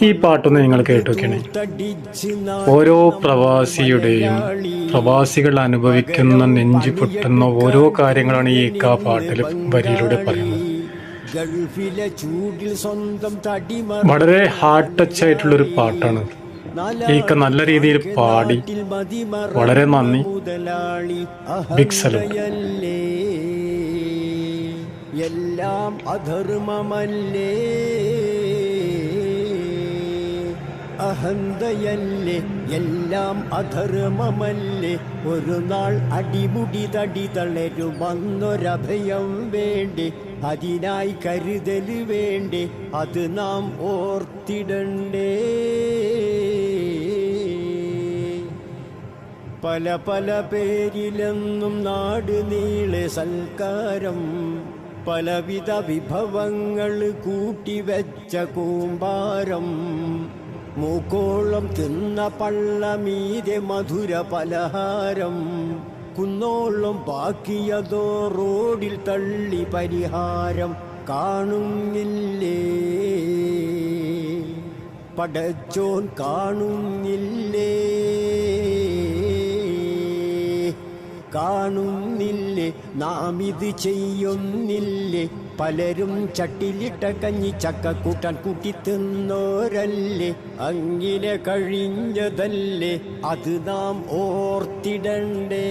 ഈ പാട്ടൊന്ന് നിങ്ങൾ കേട്ടു നോക്കണേ ഓരോ പ്രവാസിയുടെയും പ്രവാസികൾ അനുഭവിക്കുന്ന നെഞ്ചു പൊട്ടുന്ന ഓരോ കാര്യങ്ങളാണ് ഈ കാ പാട്ടിൽ വരിയിലൂടെ പറയുന്നത്. വളരെ ഹാർട്ട് ടച്ച് ആയിട്ടുള്ള ഒരു പാട്ടാണ് ഈക്ക നല്ല രീതിയിൽ പാടി വളരെ നന്ദി. ബിഗ് എല്ലാം അധർമ്മമല്ലേ? അഹന്തയല്ലേ എല്ലാം അധർമ്മമല്ലേ. ഒരു നാൾ അടിമുടി തടി തളരുമന്നൊരഭയം വേണ്ടേ. അതിനായി കരുതൽ വേണ്ടേ അത് നാം ഓർത്തിടണ്ടേ. പല പല പേരിലെന്നും നാട് നീളെ സൽക്കാരം. പലവിധ വിഭവങ്ങൾ കൂട്ടിവെച്ച കൂമ്പാരം. മൂക്കോളം തിന്ന പള്ളമീതെ മധുര പലഹാരം. കുന്നോളം ബാക്കിയതോ റോഡിൽ തള്ളി പരിഹാരം. കാണുന്നില്ലേ? പടച്ചോൻ കാണുന്നില്ലേ? കാണുന്നില്ലേ? നാം ഇത് ചെയ്യുന്നില്ലേ? പലരും ചട്ടിലിട്ട കഞ്ഞി ചക്ക കൂട്ടാൻ കൂട്ടി തിന്നോരല്ലേ അങ്ങനെ കഴിഞ്ഞതല്ലേ? അത് നാം ഓർത്തിടണ്ടേ?